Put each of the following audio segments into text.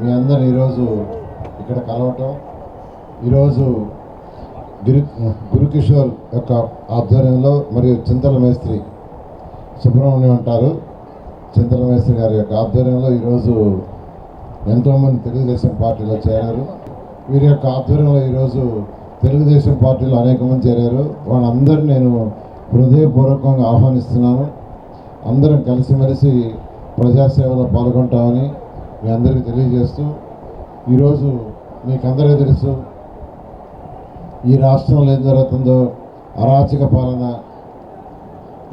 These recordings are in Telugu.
మీ అందరు ఈరోజు ఇక్కడ కలవటం ఈరోజు గురు గురుకిషోర్ యొక్క ఆధ్వర్యంలో మరియు చింతల మేస్త్రి సుబ్రహ్మణ్యం అంటారు చింతల మేస్త్రి గారి యొక్క ఆధ్వర్యంలో ఈరోజు ఎంతోమంది తెలుగుదేశం పార్టీలో చేరారు. వీరి యొక్క ఆధ్వర్యంలో ఈరోజు తెలుగుదేశం పార్టీలో అనేక మంది చేరారు. వాళ్ళందరూ నేను హృదయపూర్వకంగా ఆహ్వానిస్తున్నాను. అందరం కలిసిమెలిసి ప్రజాసేవలో పాల్గొంటామని మీ అందరికీ తెలియజేస్తూ ఈరోజు మీకందరికీ తెలుసు ఈ రాష్ట్రంలో ఏం జరుగుతుందో అరాచక పాలన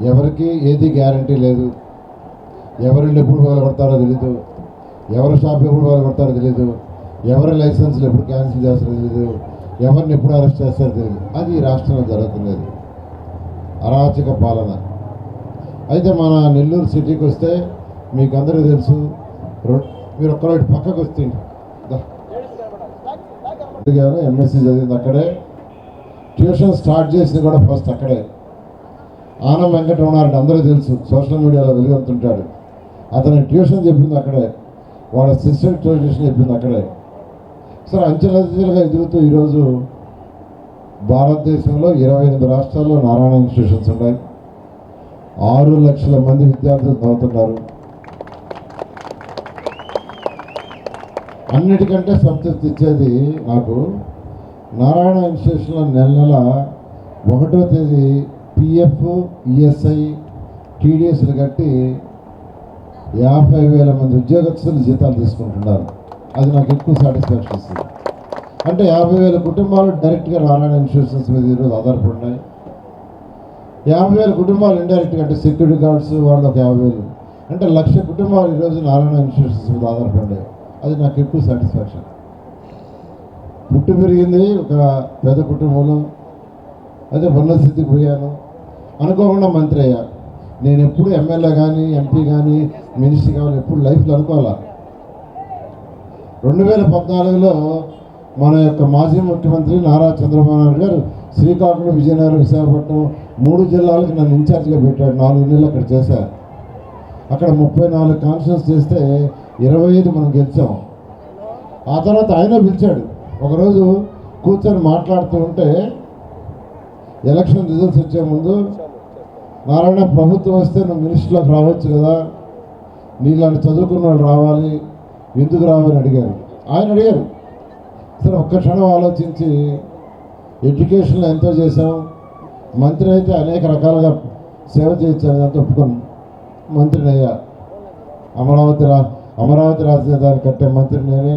ఎవరికి ఏది గ్యారంటీ లేదు ఎవరిని ఎప్పుడు పడతారో తెలీదు ఎవరి షాప్ ఎప్పుడు పడతారో తెలీదు ఎవరి లైసెన్స్లు ఎప్పుడు క్యాన్సిల్ చేస్తారో తెలీదు ఎవరిని ఎప్పుడు అరెస్ట్ చేస్తారో తెలియదు అది ఈ రాష్ట్రంలో జరుగుతున్నది. అరాచక పాలన. అయితే మన నెల్లూరు సిటీకి వస్తే మీకు అందరికీ తెలుసు రొ- మీరు ఒక్కరోజు పక్కకు వస్తే ఎంఎస్సీ చదివింది అక్కడే. ట్యూషన్ స్టార్ట్ చేసింది కూడా ఫస్ట్ అక్కడే. ఆనం వెంకటరమణారెడ్డి అందరూ తెలుసు సోషల్ మీడియాలో వెలుగొంతుంటాడు. అతని ట్యూషన్ చెప్పింది అక్కడే. వాళ్ళ సిస్టర్ ట్యూషన్ చెప్పింది అక్కడే. సరే అంచెలంచెలుగా ఎదుగుతూ ఈరోజు భారతదేశంలో ఇరవై ఎనిమిది రాష్ట్రాల్లో నారాయణ ఇన్స్టిట్యూషన్స్ ఉన్నాయి. ఆరు లక్షల మంది విద్యార్థులు చదువుతున్నారు. అన్నిటికంటే సంతృప్తి ఇచ్చేది నాకు నారాయణ ఇన్స్టిట్యూషన్లో నెల నెల ఒకటో తేదీ పిఎఫ్ ఈఎస్ఐ టీడీఎస్లు కట్టి యాభై వేల మంది ఉద్యోగస్తులు జీతాలు తీసుకుంటున్నారు. అది నాకు ఎక్కువ సాటిస్ఫాక్షన్ ఇస్తుంది. అంటే యాభై వేల కుటుంబాలు డైరెక్ట్గా నారాయణ ఇన్స్టిట్యూషన్స్ మీద ఈరోజు ఆధారపడినాయి యాభై వేల కుటుంబాలు ఇండైరెక్ట్గా అంటే సెక్యూరిటీ గార్డ్స్ వాళ్ళు ఒక యాభై వేలు. అంటే లక్ష కుటుంబాలు ఈరోజు నారాయణ ఇన్స్టిట్యూషన్స్ మీద ఆధారపడ్డాయి అది నాకు ఎక్కువ సాటిస్ఫాక్షన్ పుట్టి పెరిగింది ఒక పేద కుటుంబంలో. అదే ఉన్నత స్థితికి పోయాను. అనుకోకుండా మంత్రి అయ్యా. నేను ఎప్పుడు ఎమ్మెల్యే కానీ ఎంపీ కానీ మినిస్టర్ కావాలి ఎప్పుడు లైఫ్లో అనుకోవాలా? రెండు వేల పద్నాలుగులో మన యొక్క మాజీ ముఖ్యమంత్రి నారా చంద్రబాబు నాయుడు గారు శ్రీకాకుళం విజయనగరం విశాఖపట్నం మూడు జిల్లాలకు నన్ను ఇన్ఛార్జ్గా పెట్టాడు. నాలుగు నెలలు అక్కడ చేశారు అక్కడ ముప్పై నాలుగు కాన్ఫరెన్స్ చేస్తే ఇరవై ఐదు మనం గెలిచాం. ఆ తర్వాత ఆయన పిలిచాడు. ఒకరోజు కూర్చొని మాట్లాడుతూ ఉంటే ఎలక్షన్ రిజల్ట్స్ వచ్చే ముందు నారాయణ ప్రభుత్వం వస్తే నువ్వు మినిస్టర్లోకి రావచ్చు కదా. నీలాంటి చదువుకున్న వాళ్ళు రావాలి. ఎందుకు రావాలని అడిగారు. ఆయన అడిగారు. సరే ఒక్క క్షణం ఆలోచించి ఎడ్యుకేషన్లో ఎంతో చేశాం మంత్రి అయితే అనేక రకాలుగా సేవ చేయించాను అంత ఒప్పుకొని మంత్రిని అయ్యా అమరావతి రా అమరావతి రాజధాని కట్టే మంత్రి నేనే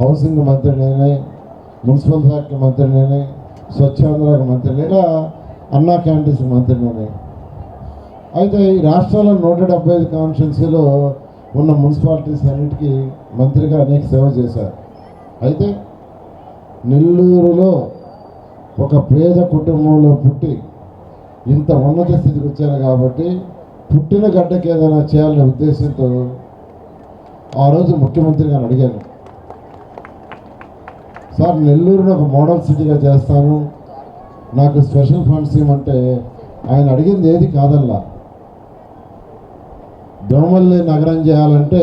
హౌసింగ్ మంత్రి నేనే మున్సిపల్ శాఖ మంత్రి నేనే స్వచ్ఛాంధ్రకు మంత్రి నేనే అన్నా క్యాంటీన్స్ మంత్రి నేనే. అయితే ఈ రాష్ట్రంలో నూట డెబ్బై ఐదు కాన్స్టిట్యున్సీలో ఉన్న మున్సిపాలిటీస్ అన్నిటికీ మంత్రిగా అనేక సేవ చేశారు. అయితే నెల్లూరులో ఒక పేద కుటుంబంలో పుట్టి ఇంత ఉన్నత స్థితికి వచ్చాను కాబట్టి పుట్టిన గడ్డకి ఏదైనా చేయాలనే ఉద్దేశంతో ఆ రోజు ముఖ్యమంత్రి గారు అడిగాను సార్ నెల్లూరుని ఒక మోడల్ సిటీగా చేస్తాను నాకు స్పెషల్ ఫండ్స్ ఇవ్వమంటే ఆయన అడిగింది ఏది కాదల్లా. దోమల్ని నగరం చేయాలంటే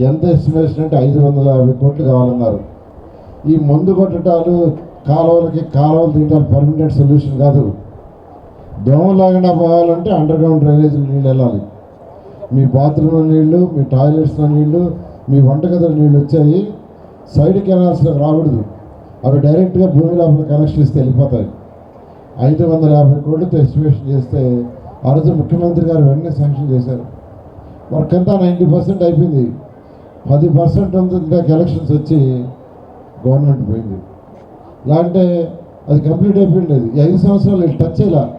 ఎంత ఎస్టిమేషన్ అంటే ఐదు వందల యాభై కోట్లు కావాలన్నారు. ఈ మందు కొట్టడాలు కాలువలకి కాలువలు తీయటాలు పర్మనెంట్ సొల్యూషన్ కాదు. దోమలాగినా పోవాలంటే అండర్ గ్రౌండ్ డ్రైనేజ్ నీళ్ళు వెళ్ళాలి. మీ బాత్రూంలో నీళ్ళు మీ టాయిలెట్స్లో నీళ్ళు మీ వంటగదిలో నీళ్ళు వచ్చాయి. సైడ్ కెనాల్స్లో రాకూడదు. అవి డైరెక్ట్గా భూమి లోపల కనెక్షన్ ఇస్తే వెళ్ళిపోతాయి. ఐదు వందల యాభై కోట్లతో ఎస్టిమేషన్ చేస్తే ఆ రోజు ముఖ్యమంత్రి గారు వెంటనే శాంక్షన్ చేశారు. వర్క్ అంతా నైంటీ పర్సెంట్ అయిపోయింది. పది పర్సెంట్ ఇంకా ఎలక్షన్స్ వచ్చి గవర్నమెంట్ పోయింది. ఇలా అంటే అది కంప్లీట్ అయిపోయింది. అది ఐదు సంవత్సరాలు టచ్ ఇలా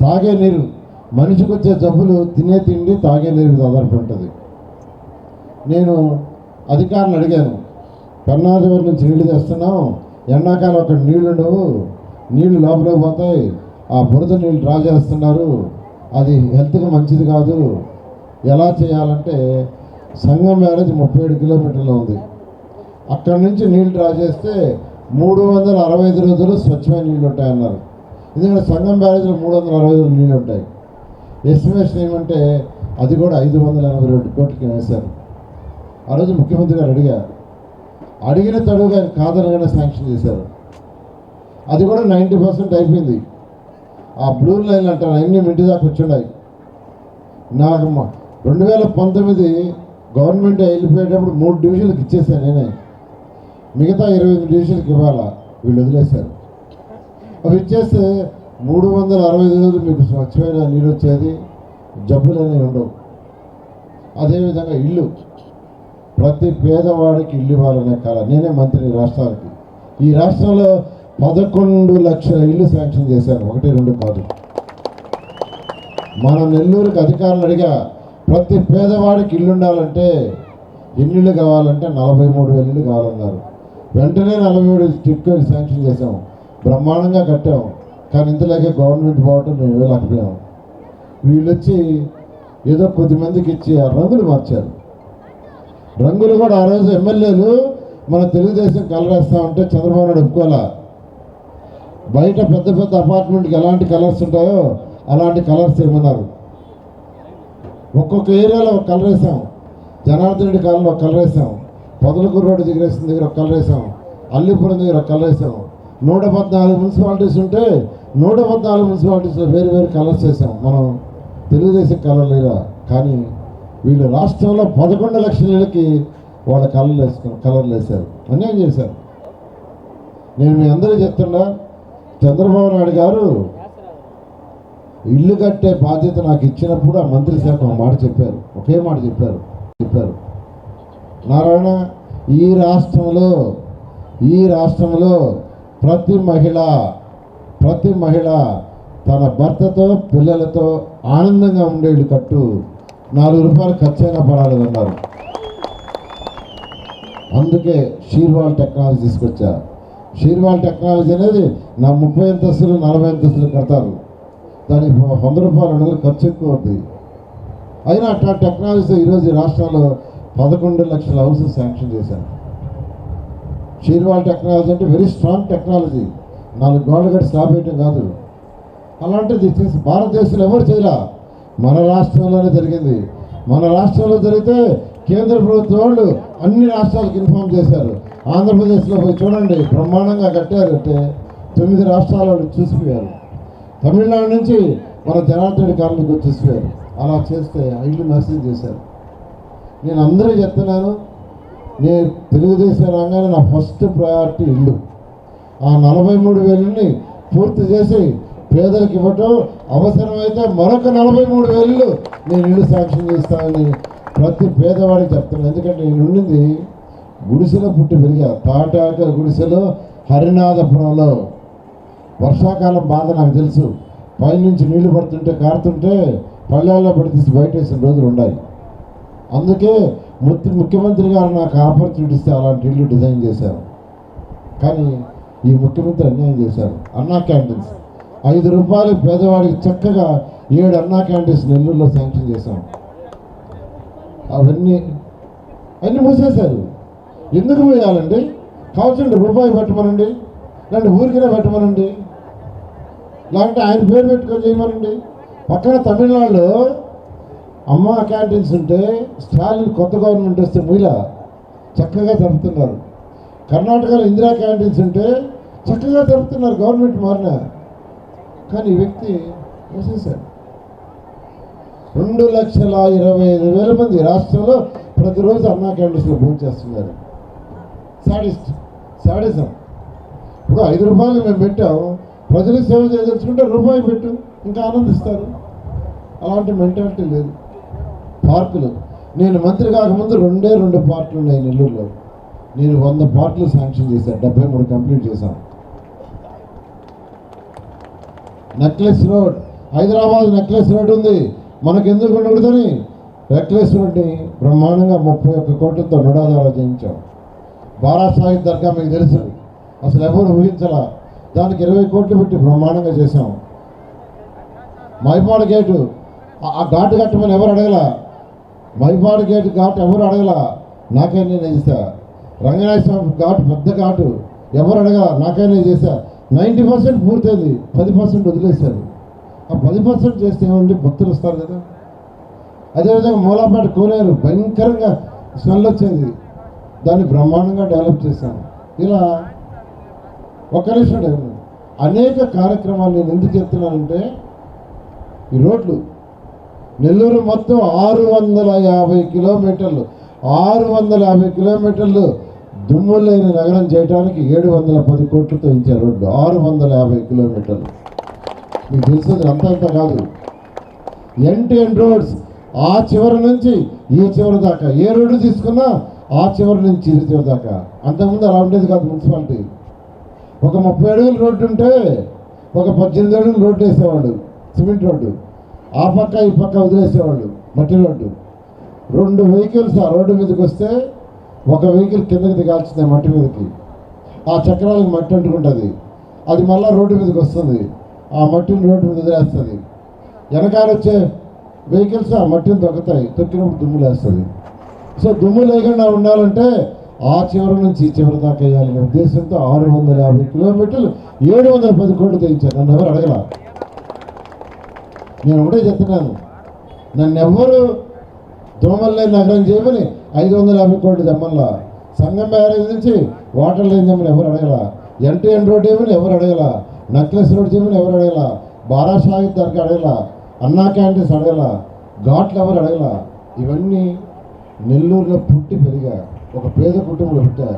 తాగే నీరు మనిషికి వచ్చే జబ్బులు తినే తిండి తాగే నీరు ఆధారపడి ఉంటుంది. నేను అధికారులు అడిగాను పెన్నాదివరి నుంచి నీళ్ళు తెస్తున్నాం ఎండాకాలం అక్కడ నీళ్ళు ఉండవు నీళ్ళు లోపలికి పోతాయి ఆ బురద నీళ్ళు డ్రా చేస్తున్నారు అది హెల్త్కి మంచిది కాదు ఎలా చేయాలంటే సంగం బ్యారేజ్ ముప్పై ఏడు కిలోమీటర్లో ఉంది. అక్కడి నుంచి నీళ్ళు డ్రా చేస్తే మూడు వందల అరవై ఐదు రోజులు స్వచ్ఛమైన నీళ్ళు ఉంటాయన్నారు. ఎందుకంటే సంగం బ్యారేజ్లో మూడు వందల అరవై ఐదు నీళ్ళు ఉంటాయి. ఎస్టిమేషన్ ఏమంటే అది కూడా ఐదు వందల ఎనభై రెండు కోట్లకి వేశారు. ఆ రోజు ముఖ్యమంత్రి గారు అడిగారు. అడిగిన తడుగా కాదనగానే శాంక్షన్ చేశారు. అది కూడా నైంటీ పర్సెంట్ అయిపోయింది. ఆ బ్లూ లైన్ అంటారు అన్ని ఇంటి దాకా వచ్చున్నాయి. నాకు రెండు వేల పంతొమ్మిది గవర్నమెంట్ వెళ్ళిపోయేటప్పుడు మూడు డివిజన్లకు ఇచ్చేసాను నేనే. మిగతా ఇరవై ఎనిమిది డివిజన్లకు ఇవ్వాలా? వీళ్ళు వదిలేశారు. అవి ఇచ్చేస్తే మూడు వందల అరవై ఐదు రోజులు మీకు స్వచ్ఛమైన నీరు వచ్చేది. జబ్బులు అనేవి ఉండవు. అదేవిధంగా ఇల్లు. ప్రతి పేదవాడికి ఇల్లు ఇవ్వాలనే కాల నేనే మంత్రి రాష్ట్రానికి. ఈ రాష్ట్రంలో పదకొండు లక్షల ఇల్లు శాంక్షన్ చేశాను ఒకటి రెండు కాదు. మన నెల్లూరుకి అధికారులు అడిగా ప్రతి పేదవాడికి ఇల్లు ఉండాలంటే ఎన్ని కావాలంటే నలభై మూడు వేల ఇల్లు కావాలన్నారు. వెంటనే నలభై మూడు టిట్కోలు శాంక్షన్ చేసాము బ్రహ్మాండంగా కట్టాం కానీ ఇంతలాగే గవర్నమెంట్ బాగుంటుంది మేము ఇవ్వలేకపోయాం వీళ్ళు వచ్చి ఏదో కొద్ది మందికి ఇచ్చి ఆ రంగులు మార్చారు. రంగులు కూడా ఆ రోజు ఎమ్మెల్యేలు మన తెలుగుదేశం కలరేస్తా ఉంటే చంద్రబాబు నాయుడు ఒప్పుకోవాలా? బయట పెద్ద పెద్ద అపార్ట్మెంట్కి ఎలాంటి కలర్స్ ఉంటాయో అలాంటి కలర్స్ ఏమన్నారు? ఒక్కొక్క ఏరియాలో ఒక కలర్ వేసాం. జనార్దన్ రెడ్డి కాలంలో ఒక కలర్ వేసాం. పొదలకూరు రోడ్డు దగ్గర వేసిన దగ్గర ఒక కలర్ వేసాం. అల్లిపురం దగ్గర ఒక కలర్ వేసాం. నూట పద్నాలుగు మున్సిపాలిటీస్ ఉంటే నూట పద్నాలుగు మున్సిపాలిటీస్లో వేరు వేరు కలర్స్ వేసాం మనం తెలుగుదేశం కలర్ లేదా కానీ వీళ్ళు రాష్ట్రంలో పదకొండు లక్షలకి వాళ్ళ కలర్లు వేసుకుని కలర్లు వేశారు. అన్యాయం చేశారు. నేను మీ అందరూ చెప్తున్నా చంద్రబాబు నాయుడు గారు ఇల్లు కట్టే బాధ్యత నాకు ఇచ్చినప్పుడు ఆ మంత్రి శాఖ ఒక మాట చెప్పారు. ఒకే మాట చెప్పారు. చెప్పారు. నారాయణ ఈ రాష్ట్రంలో ఈ రాష్ట్రంలో ప్రతి మహిళ ప్రతి మహిళ తన భర్తతో పిల్లలతో ఆనందంగా ఉండేళ్ళు కట్టు నాలుగు రూపాయలు ఖర్చైనా పర్వాలేదు అన్నారు. అందుకే షీర్వాల్ టెక్నాలజీ తీసుకొచ్చా. షీర్వాల్ టెక్నాలజీ అనేది నా ముప్పై అంతస్తులు నలభై అంతస్తులు కడతారు. దానికి వంద రూపాయలు రెండు ఖర్చు ఎక్కువ అవుతుంది అయినా అట్లా టెక్నాలజీతో ఈరోజు రాష్ట్రాల్లో పదకొండు లక్షల హౌసెస్ శాంక్షన్ చేశాను షీర్వాల్ టెక్నాలజీ అంటే వెరీ స్ట్రాంగ్ టెక్నాలజీ నాలుగు గోడలు కట్టి స్లాబ్ వేయటం కాదు. అలాంటిది చేసి భారతదేశంలో ఎవరు చేయరా మన రాష్ట్రంలోనే జరిగింది. మన రాష్ట్రంలో జరిగితే కేంద్ర ప్రభుత్వం వాళ్ళు అన్ని రాష్ట్రాలకు ఇన్ఫార్మ్ చేశారు. ఆంధ్రప్రదేశ్లో పోయి చూడండి బ్రహ్మాండంగా కట్టారంటే తొమ్మిది రాష్ట్రాల వాళ్ళు చూసిపోయారు. తమిళనాడు నుంచి మన జనార్దన్ కాలనీకి చూసిపోయారు అలా చేస్తే ఆ ఇల్లు నర్సింగ్ చేశారు. నేను అందరూ చెప్తున్నాను నేను తెలుగుదేశం రాగానే నా ఫస్ట్ ప్రయారిటీ ఇల్లు. ఆ నలభై మూడు వేలని పూర్తి చేసి పేదలకు ఇవ్వటం అవసరమైతే మరొక నలభై మూడు వేలు నేను ఇల్లు శాంక్షన్ చేస్తానని ప్రతి పేదవాడికి చెప్తున్నాను. ఎందుకంటే నేను ఉండింది గుడిసెలో పుట్టి పెరిగా. తాటాక గుడిసెలో హరినాథపురంలో. వర్షాకాలం బాధ నాకు తెలుసు. పైనుంచి నీళ్ళు పడుతుంటే కారుతుంటే పల్లెల్లో పడి తీసి బయట వేసిన రోజులు ఉన్నాయి. అందుకే ముఖ్యమంత్రి గారు నాకు ఆపర్చునిటీ ఇస్తే అలాంటి ఇల్లు డిజైన్ చేశారు. కానీ ఈ ముఖ్యమంత్రి అన్యాయం చేశారు. అన్నా క్యాంటీన్స్ ఐదు రూపాయలు పేదవాడికి చక్కగా ఏడు అన్నా క్యాంటీన్స్ నెల్లూరులో శాంక్షన్ చేశాం. అవన్నీ అన్నీ మూసేశారు. ఎందుకు పోయాలండి కావాల్సింటే రూపాయి పెట్టమనండి. లేదంటే ఊరికినే పెట్టమనండి. లేకుంటే ఆయన పేరు పెట్టుకొని చేయమనండి. పక్కన తమిళనాడులో అమ్మ క్యాంటీన్స్ ఉంటే స్టాలిన్ కొత్త గవర్నమెంట్ వస్తే మహిళ చక్కగా జరుపుతున్నారు కర్ణాటకలో ఇందిరా క్యాంటీన్స్ ఉంటే చక్కగా జరుపుతున్నారు గవర్నమెంట్ మారిన. కానీ ఈ వ్యక్తి వేసేసాడు రెండు లక్షల ఇరవై ఐదు వేల మంది రాష్ట్రంలో ప్రతిరోజు అన్నా క్యాంటీన్స్లో భోజనం చేస్తున్నారు. Sadist sadism. ఇప్పుడు ఐదు రూపాయలు మేము పెట్టాం. ప్రజలకు సేవ చేయదలుచుకుంటే రూపాయి పెట్టు ఇంకా ఆనందిస్తారు. అలాంటి మెంటాలిటీ లేదు. పార్కులు. నేను మంత్రి కాకముందు రెండే రెండు పార్కులు ఉన్నాయి నెల్లూరులో. నేను వంద పార్కులు శాంక్షన్ చేశాను. డెబ్బై మూడు కంప్లీట్ చేశాను. Necklace road. Hyderabad necklace road ఉంది. మనకు ఎందుకు ఉండకూడదని నెక్లెస్ రోడ్ని బ్రహ్మాండంగా ముప్పై ఒక్క కోట్లతో నుడాదారా చేయించాం. బారా సాహిబ్ దర్గా మీకు తెలుసు. అసలు ఎవరు ఊహించాల? దానికి ఇరవై కోట్లు పెట్టి బ్రహ్మాండంగా చేశాం. మైపాడు గేటు. ఆ- ఘాటు కట్టమని ఎవరు అడగల? మైపాడు గేటు ఘాటు ఎవరు అడగల? నాకే నేను ఇస్తా. రంగనాయ స్వామి ఘాటు పెద్ద ఘాటు. ఎవరు అడగా నాకైనా నేను చేశా? నైంటీ పర్సెంట్ పూర్తయింది. పది పర్సెంట్ వదిలేశారు. ఆ పది పర్సెంట్ చేస్తే ఏమండి? భక్తులు వస్తారు కదా. అదేవిధంగా మూలాపేట కోనేరు భయంకరంగా స్మెల్ వచ్చేది. దాన్ని బ్రహ్మాండంగా డెవలప్ చేశాను. ఇలా ఒక్క నిమిషం అనేక కార్యక్రమాలు నేను ఎందుకు చెప్తున్నానంటే ఈ రోడ్లు. నెల్లూరు మొత్తం ఆరు వందల యాభై కిలోమీటర్లు. ఆరు వందల యాభై కిలోమీటర్లు దుమ్ములైన నగరం చేయడానికి ఏడు వందల పది కోట్లతో ఇచ్చారు రోడ్డు ఆరు వందల యాభై కిలోమీటర్లు. మీకు తెలిసేది అంత కాదు. ఎన్టీఎన్ టు రోడ్స్ ఆ చివరి నుంచి ఈ చివరి దాకా. ఏ రోడ్డు తీసుకున్నా ఆ చివరి నుంచి ఈ చివరి దాకా. అంతకుముందు అలా ఉండేది కాదు మున్సిపాలిటీ. ఒక ముప్పై అడుగులు రోడ్డు ఉంటే ఒక పద్దెనిమిది అడుగులు రోడ్డు వేసేవాడు సిమెంట్ రోడ్డు. ఆ పక్క ఈ పక్క వదిలేసేవాళ్ళు మట్టి రోడ్డు. రెండు వెహికల్స్ ఆ రోడ్డు మీదకి వస్తే ఒక వెహికల్ కిందకి దిగాల్సిందే మట్టి మీదకి. ఆ చక్రాలకు మట్టి అంటుకుంటుంది. అది మళ్ళీ రోడ్డు మీదకి వస్తుంది. ఆ మట్టిని రోడ్డు మీద వదిలేస్తుంది. వెనకాల వచ్చే వెహికల్స్ ఆ మట్టిని తొక్కుతాయి. తొక్కినప్పుడు దుమ్ము లేస్తుంది. సో దుమ్ము లేకుండా ఉండాలంటే ఆ చివరి నుంచి ఈ చివరి దాకా వేయాలనే ఉద్దేశంతో ఆరు వందల యాభై కిలోమీటర్లు ఏడు వందల పది కోట్లు తెయించారు నన్ను ఎవరు అడగల? నేను ఒకటే చెప్తున్నాను. నన్ను ఎవరు దోమల్లే నగరం చేయమని ఐదు వందల యాభై కోట్లు తెమ్మల్లా. సంగం బ్యారేజ్ నుంచి వాటర్ లైన్ తెమ్మని ఎవరు అడగల? ఎన్టీ ఎన్ రోడ్ ఏమని ఎవరు అడగల? నక్లెస్ రోడ్ చేయమని ఎవరు అడగల? బారా షాహిద్ దగ్గర అడగల? అన్నా క్యాంటీన్స్ అడగల? ఘాట్లు ఎవరు అడగల? ఇవన్నీ నెల్లూరులో పుట్టి పెరిగా ఒక పేద కుటుంబంలో పుట్టా.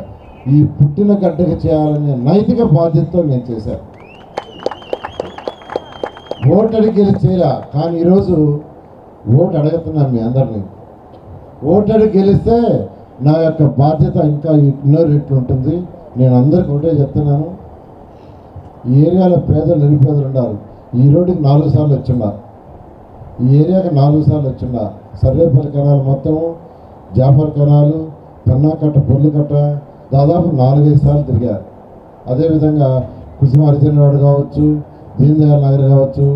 ఈ పుట్టిన గడ్డకి చేయాలనే నైతిక బాధ్యతతో నేను చేశాను ఓటు అడిగి గెలిచేలా కానీ ఈరోజు ఓటు అడుగుతున్నాను మీ అందరినీ. ఓటు గెలిస్తే నా యొక్క బాధ్యత ఇంకా ఎన్నో రెట్లు ఉంటుంది. నేను అందరికి ఒకటే చెప్తున్నాను. ఈ ఏరియాలో పేదలు నిరుపేదలు ఉన్నారు ఈ రోడ్డుకి నాలుగు సార్లు వచ్చిండ? ఈ ఏరియాకి నాలుగు సార్లు వచ్చిండా? సర్వేపల్లి కెనాల్ మొత్తం జాఫర్ కెనాలు పెన్నాకట్ట పొల్లుకట్ట దాదాపు నాలుగైదు సార్లు తిరిగారు అదేవిధంగా కుసుమ అర్జున్ రోడ్ కావచ్చు దీన్ దయాల్ నగర్ కావచ్చు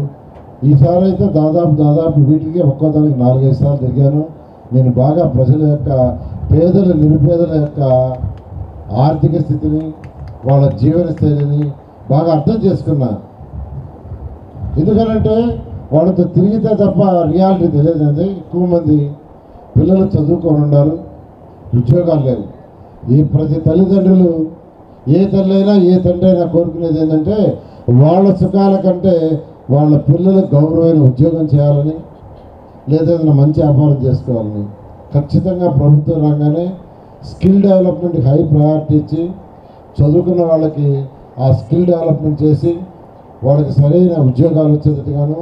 ఈసారి అయితే దాదాపు దాదాపు వీటికి ఒక్కో దానికి నాలుగైదు సార్లు తిరిగాను. నేను బాగా ప్రజల యొక్క పేదల నిరుపేదల యొక్క ఆర్థిక స్థితిని వాళ్ళ జీవన శైలిని బాగా అర్థం చేసుకున్నా ఎందుకనంటే వాళ్ళతో తిరిగితే తప్ప రియాలిటీ తెలియదండి. ఎక్కువ మంది పిల్లలు చదువుకొని ఉన్నారు ఉద్యోగాలు లేవు. ఈ ప్రతి తల్లిదండ్రులు ఏ తల్లి అయినా ఏ తండ్రి అయినా కోరుకునేది ఏంటంటే వాళ్ళ సుఖాల కంటే వాళ్ళ పిల్లలకు గౌరవమైన ఉద్యోగం చేయాలని లేదా ఏదైనా మంచి వ్యాపారం చేసుకోవాలని. ఖచ్చితంగా ప్రభుత్వ రంగానే స్కిల్ డెవలప్మెంట్కి హై ప్రయారిటీ ఇచ్చి చదువుకున్న వాళ్ళకి ఆ స్కిల్ డెవలప్మెంట్ చేసి వాళ్ళకి సరైన ఉద్యోగాలు వచ్చేటట్టుగాను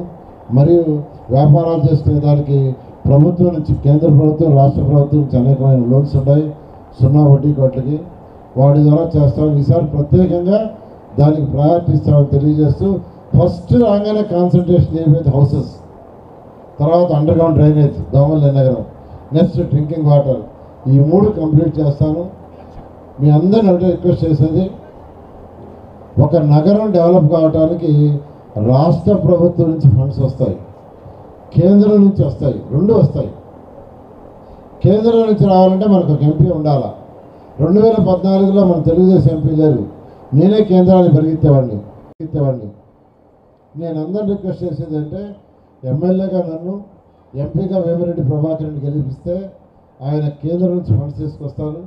మరియు వ్యాపారాలు చేసుకునే దానికి ప్రభుత్వం నుంచి కేంద్ర ప్రభుత్వం రాష్ట్ర ప్రభుత్వం నుంచి అనేకమైన లోన్స్ ఉన్నాయి. సున్నా వడ్డీ కోట్లకి. వాటి ద్వారా చేస్తాం. ఈసారి ప్రత్యేకంగా దానికి ప్రయారిటీ ఇస్తామని తెలియజేస్తూ ఫస్ట్ రాగానే కాన్సన్ట్రేషన్ చేయబోయేది హౌసెస్ తర్వాత అండర్ గ్రౌండ్ డ్రైనేజ్ దోమల్లి నగరం. నెక్స్ట్ డ్రింకింగ్ వాటర్ ఈ మూడు కంప్లీట్ చేస్తాను. మీ అందరిని ఒకటే రిక్వెస్ట్ చేసేది ఒక నగరం డెవలప్ కావడానికి రాష్ట్ర ప్రభుత్వం నుంచి ఫండ్స్ వస్తాయి. కేంద్రం నుంచి వస్తాయి. రెండు వస్తాయి. కేంద్రం నుంచి రావాలంటే మనకు ఒక ఎంపీ ఉండాలా. రెండు వేల పద్నాలుగులో మన తెలుగుదేశం ఎంపీ లేరు నేనే కేంద్రాన్ని పరిగెత్తేవాడిని. పరిగెత్తేవాడిని. నేను అందరిని రిక్వెస్ట్ చేసేది అంటే ఎమ్మెల్యేగా నన్ను ఎంపీగా వేమిరెడ్డి ప్రభాకర్ని గెలిపిస్తే ఆయన కేంద్రం నుంచి ఫండ్స్ తీసుకొస్తాను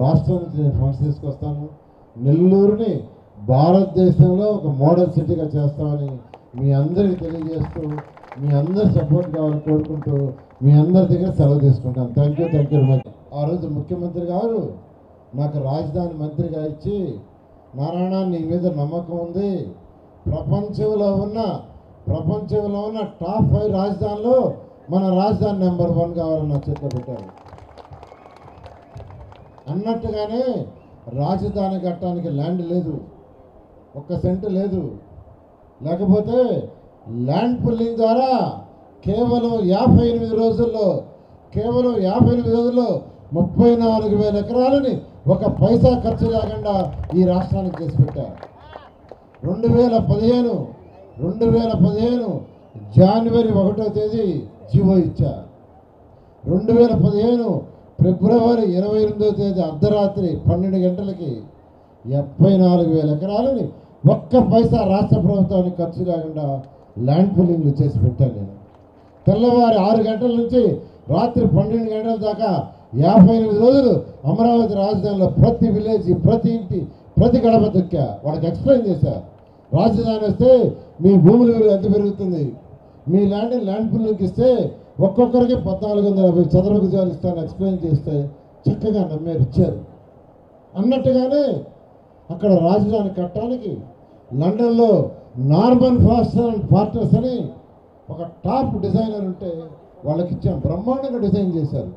రాష్ట్రం నుంచి నేను ఫండ్స్ తీసుకొస్తాను. నెల్లూరుని భారతదేశంలో ఒక మోడల్ సిటీగా చేస్తామని మీ అందరికీ తెలియజేస్తూ మీ అందరి సపోర్ట్ కావాలని కోరుకుంటూ మీ అందరి దగ్గర సెలవు తీసుకుంటాను. Thank you thank you much ఆ రోజు ముఖ్యమంత్రి గారు నాకు రాజధాని మంత్రిగా ఇచ్చి నారాయణ నీ మీద నమ్మకం ఉంది. ప్రపంచంలో ఉన్న ప్రపంచంలో ఉన్న టాప్ ఫైవ్ రాజధానిలో మన రాజధాని నెంబర్ వన్ కావాలని నా చేతిలో పెట్టారు. అన్నట్టుగానే రాజధాని కట్టడానికి ల్యాండ్ లేదు ఒక్క సెంట్ లేదు. లేకపోతే ల్యాండ్ పుల్లింగ్ ద్వారా కేవలం యాభై ఎనిమిది రోజుల్లో కేవలం యాభై ఎనిమిది రోజుల్లో ముప్పై నాలుగు వేల ఎకరాలని ఒక పైసా ఖర్చు లేకుండా ఈ రాష్ట్రానికి చేసి పెట్టారు. రెండు వేల పదిహేను రెండు వేల పదిహేను జనవరి ఒకటో తేదీ జీవో ఇచ్చారు రెండు వేల పదిహేను ఫిబ్రవరి ఇరవై ఎనిమిదో తేదీ అర్ధరాత్రి పన్నెండు గంటలకి డెబ్బై నాలుగు వేల ఎకరాలని ఒక్క పైసా రాష్ట్ర ప్రభుత్వానికి ఖర్చు లేకుండా ల్యాండ్ పుల్లింగ్లు చేసి పెట్టాను నేను. తెల్లవారి ఆరు గంటల నుంచి రాత్రి పన్నెండు గంటల దాకా యాభై ఎనిమిది రోజులు అమరావతి రాజధానిలో ప్రతి విలేజ్ ప్రతి ఇంటి ప్రతి గడప దొక్కా. వాళ్ళకి ఎక్స్ప్లెయిన్ చేశా. రాజధాని వస్తే మీ భూముల విలువ ఎంత పెరుగుతుంది? మీ ల్యాండ్ ల్యాండ్ పుల్లింగ్ ఇస్తే ఒక్కొక్కరికి పద్నాలుగు వందల యాభై చదరపు గజాలు ఇస్తాను ఎక్స్ప్లెయిన్ చేస్తే చక్కగా నమ్మారు ఇచ్చారు. అన్నట్టుగానే అక్కడ రాజధాని కట్టడానికి లండన్లో నార్మన్ ఫాస్టర్ అండ్ పార్ట్నర్స్ అని ఒక టాప్ డిజైనర్ ఉంటే వాళ్ళకి ఇచ్చాం. బ్రహ్మాండంగా డిజైన్ చేశారు.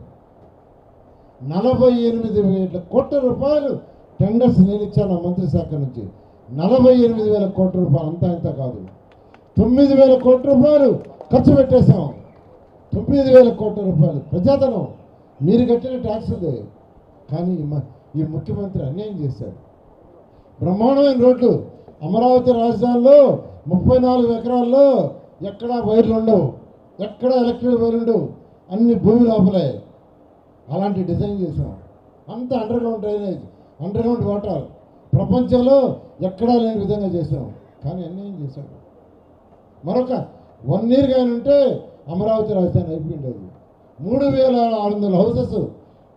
నలభై ఎనిమిది వేల కోట్ల రూపాయలు టెండర్స్ నేను ఇచ్చాను ఆ మంత్రి శాఖ నుంచి. నలభై ఎనిమిది వేల కోట్ల రూపాయలు అంతా ఇంత కాదు. తొమ్మిది వేల కోట్ల రూపాయలు ఖర్చు పెట్టేశాం. తొమ్మిది వేల కోట్ల రూపాయలు ప్రజాధనం. మీరు కట్టిన ట్యాక్స్ కానీ ఈ మ- ఈ ముఖ్యమంత్రి అన్యాయం చేశాడు. బ్రహ్మాండమైన రోడ్లు అమరావతి రాజధానిలో ముప్పై నాలుగు ఎకరాల్లో ఎక్కడా వైర్లు ఉండవు. ఎక్కడా ఎలక్ట్రిక్ వైర్లు ఉండవు. అన్ని భూమి లోపలే. అలాంటి డిజైన్ చేసాం అంత అండర్గ్రౌండ్ డ్రైనేజ్ అండర్గ్రౌండ్ వాటర్ ప్రపంచంలో ఎక్కడా లేని విధంగా చేసాం కానీ అన్యాయం చేశాడు మరొక వన్ ఇయర్ కానీ ఉంటే అమరావతి రాజధాని అయిపోయిండేది. మూడు వేల ఆరు వందల హౌసెస్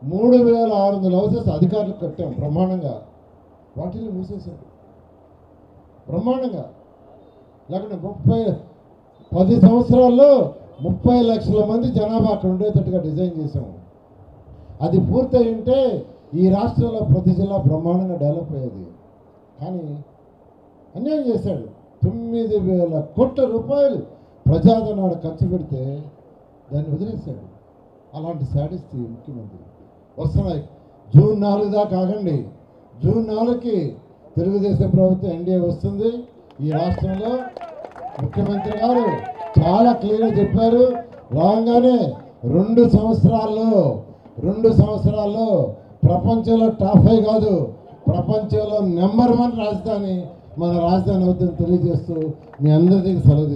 మూడు వేల ఆరు వందల హౌసెస్ అధికారులకు కట్టాం బ్రహ్మాండంగా. వాటిని మూసేశాడు బ్రహ్మాండంగా. లేకుంటే ముప్పై పది సంవత్సరాల్లో ముప్పై లక్షల మంది జనాభా అక్కడ ఉండేటట్టుగా డిజైన్ చేసాము అది పూర్తయి ఉంటే ఈ రాష్ట్రంలో ప్రతి జిల్లా బ్రహ్మాండంగా డెవలప్ అయ్యేది. కానీ అన్యాయం చేశాడు. తొమ్మిది వేల కోట్ల రూపాయలు ప్రజాధనాడు ఖర్చు పెడితే దాన్ని వదిలేశాడు. అలాంటి సాటిస్తే ముఖ్యమంత్రి. వస్తున్నాయి. జూన్ నాలుగు దాకా ఆగండి. జూన్ నాలుగుకి తెలుగుదేశం ప్రభుత్వం ఎన్డీఏ వస్తుంది. ఈ రాష్ట్రంలో ముఖ్యమంత్రి గారు చాలా క్లియర్గా చెప్పారు. రాగానే రెండు సంవత్సరాల్లో రెండు సంవత్సరాల్లో ప్రపంచంలో టాప్ ఫైవ్ కాదు ప్రపంచంలో నెంబర్ వన్ రాజధాని మన రాజధాని అవుతుందని తెలియజేస్తూ మీ అందరికీ సెలవు